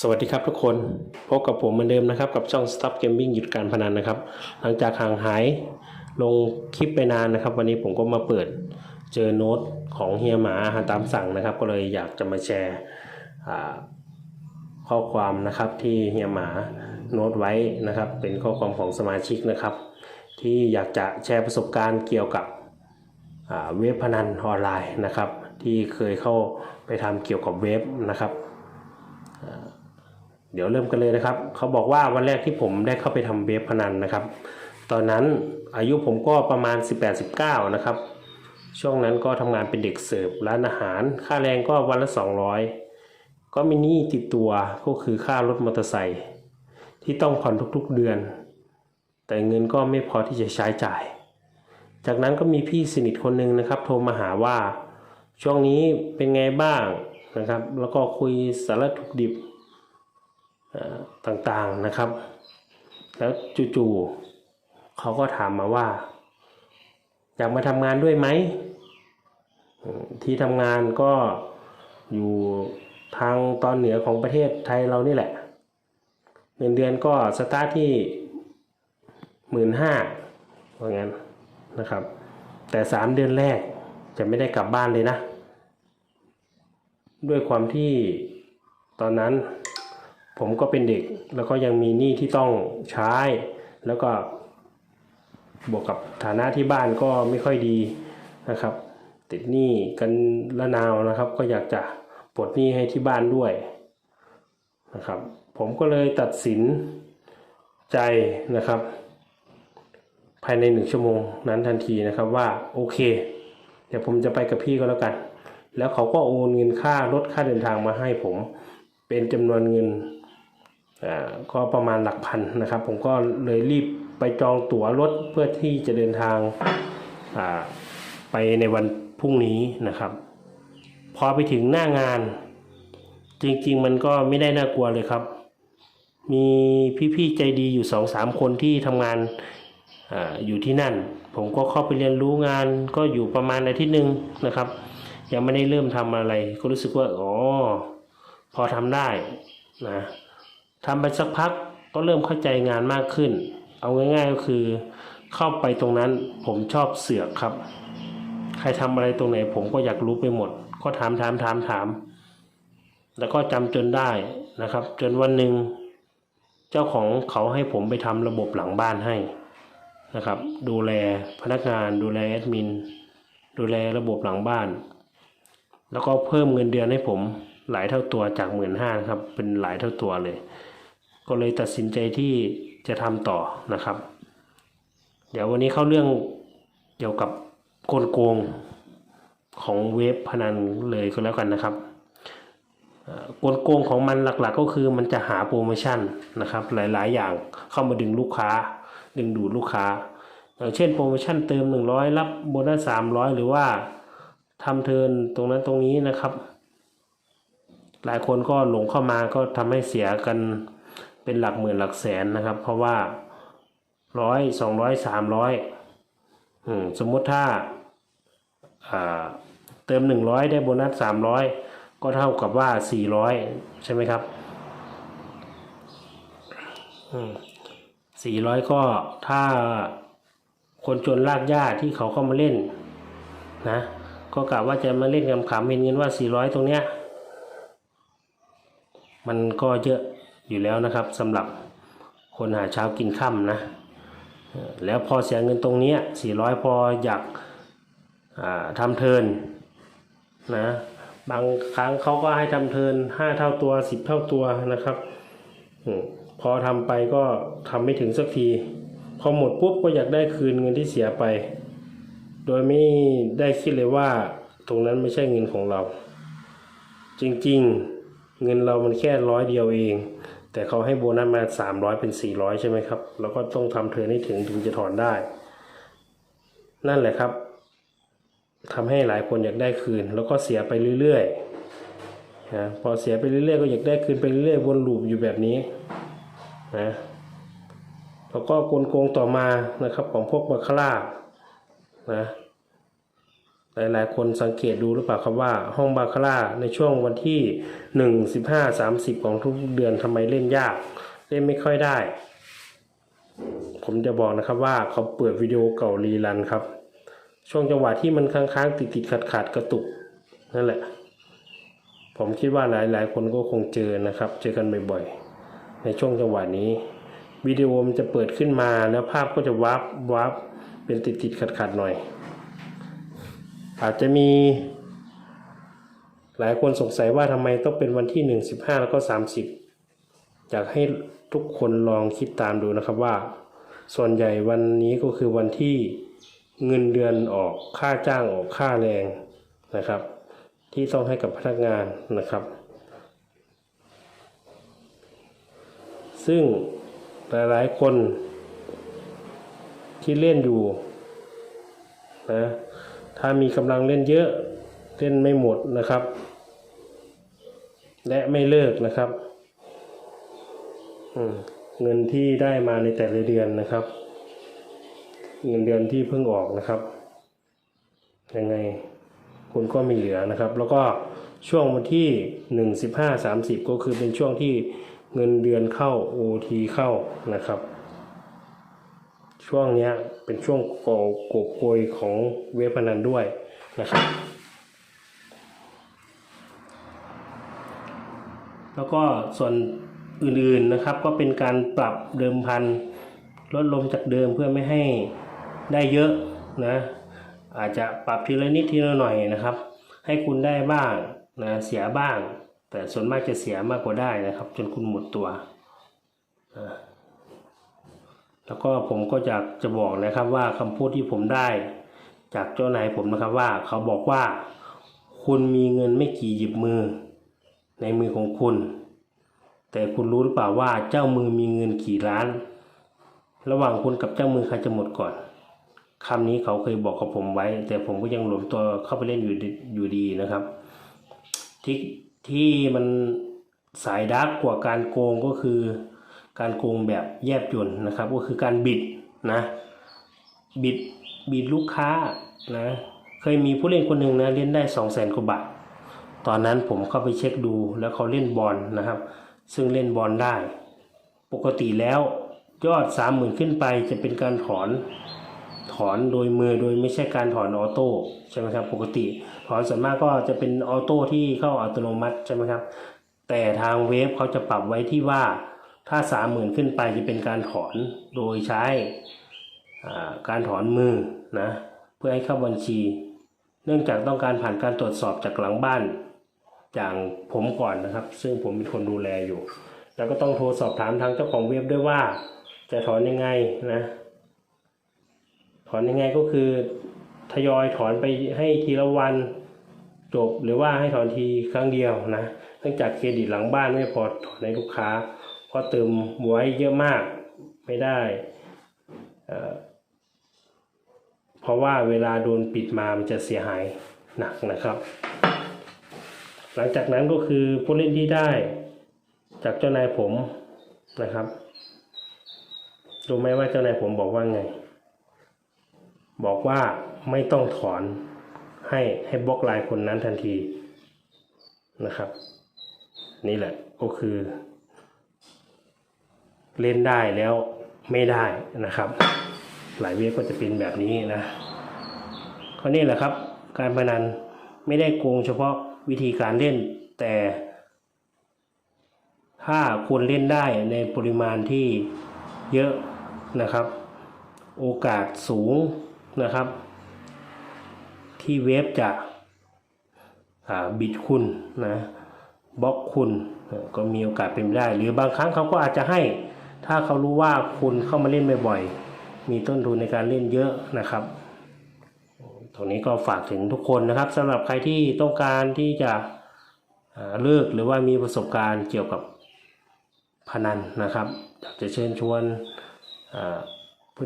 สวัสดีครับทุกคนพบกับผมเหมือนเดิมนะครับ กับช่อง Stop Gaming หยุดการพนันนะครับ หลังจากห่างหายลงคลิปไปนานนะครับ วันนี้ผมก็มาเปิดเจอโน้ตของเฮียหมาอาหารตามสั่งนะครับ ก็เลยอยากจะมาแชร์ข้อความนะครับที่เฮียหมาโน้ตไว้นะครับ เป็นข้อความของสมาชิกนะครับ ที่อยากจะแชร์ประสบการณ์เกี่ยวกับเว็บพนันออนไลน์นะครับ ที่เคยเข้าไปทำเกี่ยวกับเว็บนะครับ เดี๋ยวเริ่มกันเลยนะครับ เขาบอกว่าวันแรกที่ผมได้เข้าไปทำเว็บพนันนะครับ ตอนนั้นอายุผมก็ประมาณ 18-19 นะครับ ช่วงนั้นก็ทำงานเป็นเด็กเสิร์ฟร้านอาหาร ค่าแรงก็วันละ 200 ก็มีหนี้ติดตัวก็คือค่ารถมอเตอร์ไซค์ที่ต้องผ่อนทุกๆเดือน แต่เงินก็ไม่พอที่จะใช้จ่าย จากนั้นก็มีพี่สนิทคนหนึ่งนะครับ โทรมาหาว่าช่วงนี้เป็นไงบ้างนะครับ แล้วก็คุยสารทุกดิบ ต่างๆนะครับ แล้วจู่ๆเขาก็ถามมาว่า อยากมาทำงานด้วยไหม ที่ทำงานก็อยู่ทางตอนเหนือของประเทศไทยเรานี่แหละ เงินเดือนก็สตาร์ทที่หมื่นห้าว่างั้นนะครับ แต่สามเดือนแรกจะไม่ได้กลับบ้านเลยนะ ด้วยความที่ตอนนั้น ผมก็เป็นเด็กแล้วก็ยังมีหนี้ที่ต้องใช้ แล้วก็บวกกับฐานะที่บ้านก็ไม่ค่อยดีนะครับ ติดหนี้กันละนาวนะครับ ก็อยากจะปลดหนี้ให้ที่บ้านด้วยนะครับ ผมก็เลยตัดสินใจนะครับ ภายในหนึ่งชั่วโมงนั้นทันทีนะครับว่าโอเค เดี๋ยวผมจะไปกับพี่ก็แล้วกัน แล้วเขาก็โอนเงินค่ารถค่าเดินทางมาให้ผมเป็นจำนวนเงิน ก็ประมาณหลักพันนะครับ ผมก็เลยรีบไปจองตั๋วรถเพื่อที่จะเดินทางไปในวันพรุ่งนี้นะครับ พอไปถึงหน้างาน จริงๆมันก็ไม่ได้น่ากลัวเลยครับ มีพี่ๆใจดีอยู่สองสามคนที่ทำงานออยู่ที่นั่น ผมก็เข้าไปเรียนรู้งานก็อยู่ประมาณอาทิตย์หนึ่งนะครับ ยังไม่ได้เริ่มทำอะไร ก็รู้สึกว่าอ๋อพอทำได้นะ ทำไปสักพักก็เริ่มเข้าใจงานมากขึ้น เอาง่ายๆก็คือเข้าไปตรงนั้นผมชอบเสือกครับ ใครทำอะไรตรงไหนผมก็อยากรู้ไปหมด ก็ถามถามถามถาม แล้วก็จำจนได้นะครับ จนวันหนึ่งเจ้าของเขาให้ผมไปทำระบบหลังบ้านให้นะครับ ดูแลพนักงาน ดูแลแอดมิน ดูแลระบบหลังบ้าน แล้วก็เพิ่มเงินเดือนให้ผมหลายเท่าตัวจากหมื่นห้าครับ เป็นหลายเท่าตัวเลย ก็เลยตัดสินใจที่จะทำต่อนะครับ เดี๋ยววันนี้เข้าเรื่องเกี่ยวกับกลโกงของเว็บพนันเลยก็แล้วกันนะครับกลโกงของมันหลักๆ ก็คือมันจะหาโปรโมชั่นนะครับ หลายๆ อย่างเข้ามาดึงลูกค้า ดึงดูดลูกค้าอย่างเช่นโปรโมชั่นเติม 100 รับโบนัส300 หรือว่าทำเทินตรงนั้นตรงนี้นะครับ หลายคนก็หลงเข้ามาก็ทำให้เสียกัน เป็นหลักหมื่นหลักแสนนะครับ เพราะว่าร้อยสองร้อยสามร้อยสมมุติถ้าเติม 100 ได้โบนัส 300 ก็เท่ากับว่า 400 ใช่ไหมครับสี่ร้อยก็ถ้าคนจนลากหญ้าที่เขาเข้ามาเล่นนะ ก็กะว่าจะมาเล่นขำเห็นเงินว่าสี่ร้อยตรงเนี้ย มันก็เยอะ อยู่แล้วนะครับสำหรับคนหาเช้ากินค่ำนะแล้วพอเสียเงินตรงนี้สี่ร้อยพออยากาทำเทินนะบางครั้งเขาก็ให้ทำเทินห้าเท่าตัวสิบเท่าตัวนะครับอพอทำไปก็ทำไม่ถึงสักที พอหมดปุ๊บก็อยากได้คืนเงินที่เสียไป โดยไม่ได้คิดเลยว่าตรงนั้นไม่ใช่เงินของเรา จริงๆ เงินเรามันแค่ร้อยเดียวเอง แต่เขาให้โบนัสมาสามร้อยเป็นสี่ร้อยใช่ไหมครับ แล้วก็ต้องทำเทิร์นให้ถึงถึงจะถอนได้ นั่นแหละครับทำให้หลายคนอยากได้คืน แล้วก็เสียไปเรื่อยๆนะพอเสียไปเรื่อยๆก็อยากได้คืนไปเรื่อยๆวนลูปอยู่แบบนี้นะแล้วก็กลโกงต่อมานะครับของพวกบาคาร่านะ หลายๆ คนสังเกตดูหรือเปล่าครับว่าห้องบาคาร่าในช่วงวันที่หนึ่งสิบห้าสามสิบของทุกเดือนทำไมเล่นยาก เล่นไม่ค่อยได้ ผมจะบอกนะครับว่าเขาเปิดวิดีโอเก่ารีรันครับ ช่วงจังหวะที่มันค้างๆ ติดๆขัดๆกระตุกนั่นแหละ ผมคิดว่าหลายๆ คนก็คงเจอนะครับ เจอกันบ่อยๆ ในช่วงจังหวะนี้วิดีโอมันจะเปิดขึ้นมาแล้วภาพก็จะวับวับเป็นติดๆขัดๆหน่อย อาจจะมี หลายคนสงสัยว่าทำไมต้องเป็นวันที่หนึ่งสิบห้าแล้วก็สามสิบอยากให้ทุกคนลองคิดตามดูนะครับว่า ส่วนใหญ่วันนี้ก็คือวันที่เงินเดือนออกค่าจ้างออกค่าแรงนะครับ ที่ต้องให้กับพนักงานนะครับ ซึ่งหลายๆคนที่เล่นอยู่นะ ถ้ามีกำลังเล่นเยอะเล่นไม่หมดนะครับ และไม่เลิกนะครับเงินที่ได้มาในแต่ละเดือนนะครับ เงินเดือนที่เพิ่งออกนะครับยังไงคุณก็มีเหลือนะครับ แล้วก็ช่วงวันที่หนึ่งสิบห้าสามสิบก็คือเป็นช่วงที่เงินเดือนเข้า OT เข้านะครับ ช่วงนี้เป็นช่วงโกโกบโกยของเว็บพนันด้วยนะครับแล้วก็ส่วนอื่นๆนะครับก็เป็นการปรับเดิมพันลดลงจากเดิมเพื่อไม่ให้ได้เยอะนะอาจจะปรับทีละนิดทีละหน่อยนะครับ ให้คุณได้บ้างนะเสียบ้าง แต่ส่วนมากจะเสียมากกว่าได้นะครับ จนคุณหมดตัวนะ แล้วก็ผมก็อยากจะบอกนะครับว่าคำพูดที่ผมได้ จากเจ้านายผมนะครับว่าเขาบอกว่า คุณมีเงินไม่กี่หยิบมือ ในมือของคุณ แต่คุณรู้หรือเปล่าว่าเจ้ามือมีเงินกี่ล้าน ระหว่างคุณกับเจ้ามือใครจะหมดก่อนคำนี้เขาเคยบอกกับผมไว้ แต่ผมก็ยังหลวมตัวเข้าไปเล่นอยู่อยู่ดีนะครับที่ที่มันสายดาร์กกว่าการโกงก็คือ การโกงแบบแยบยนนะครับ ก็คือการบิดนะบิดบิดลูกค้านะเคยมีผู้เล่นคนหนึ่งนะเล่นได้สองแสนกว่าบาทตอนนั้นผมเข้าไปเช็คดูแล้วเขาเล่นบอลนะครับ ซึ่งเล่นบอลได้ ปกติแล้วยอดสามหมื่นขึ้นไปจะเป็นการถอนถอนโดยมือโดยไม่ใช่การถอนออโต้ใช่ไหมครับปกติ ถอนส่วนมากก็จะเป็นออโต้ที่เข้าอัตโนมัติใช่ไหมครับแต่ทางเวฟเขาจะปรับไว้ที่ว่า ถ้าสามหมื่นขึ้นไปจะเป็นการถอนโดยใช้การถอนมือนะเพื่อให้เข้าบัญชี เนื่องจากต้องการผ่านการตรวจสอบจากหลังบ้านอย่างผมก่อนนะครับ ซึ่งผมเป็นคนดูแลอยู่ แล้วก็ต้องโทรสอบถามทางเจ้าของเว็บด้วยว่า จะถอนยังไงนะ ถอนยังไงก็คือทยอยถอนไปให้ทีละวันจบหรือว่าให้ถอนทีครั้งเดียวนะเนื่องจากเครดิตหลังบ้านไม่พอถอนให้ลูกค้า เพราะเติมไว้เยอะมากไม่ได้เเพราะว่าเวลาโดนปิดมามันจะเสียหายหนักนะครับ หลังจากนั้นก็คือผู้เล่นที่ได้จากเจ้านายผมนะครับรู้ไหมว่าเจ้านายผมบอกว่าไง บอกว่าไม่ต้องถอนให้ให้บล็อกไลน์คนนั้นทันทีนะครับ นี่แหละก็คือ เล่นได้แล้วไม่ได้นะครับ หลายเว็บก็จะเป็นแบบนี้นะก็นี่แหละครับ การพนันไม่ได้โกงเฉพาะวิธีการเล่นแต่ ถ้าคุณเล่นได้ในปริมาณที่เยอะนะครับ โอกาสสูงนะครับ ที่เว็บจะบิดคุณนะบล็อกคุณก็มีโอกาสเป็นไปได้ หรือบางครั้งเขาก็อาจจะให้ ถ้าเขารู้ว่าคุณเข้ามาเล่นบ่อยๆ มีต้นทุนในการเล่นเยอะนะครับตรงนี้ก็ฝากถึงทุกคนนะครับสำหรับใครที่ต้องการที่จะเลิกหรือว่ามีประสบการณ์เกี่ยวกับพนันนะครับจะเชิญชวน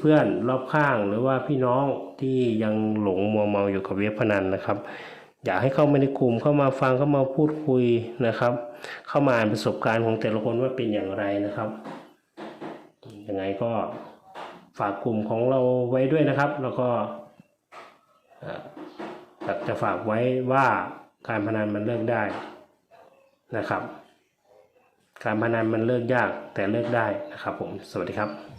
เพื่อนๆรอบข้างหรือว่าพี่น้องที่ยังหลงมัวเมาอยู่กับเว็บพนันนะครับ อยากให้เข้ามาในกลุ่มเข้ามาฟังเข้ามาพูดคุยนะครับ เข้ามาอ่านประสบการณ์ของแต่ละคนว่าเป็นอย่างไรนะครับ ยังไงก็ฝากกลุ่มของเราไว้ด้วยนะครับ แล้วก็อยากจะฝากไว้ว่าการพนันมันเลิกได้นะครับ การพนันมันเลิกยากแต่เลิกได้นะครับผม สวัสดีครับ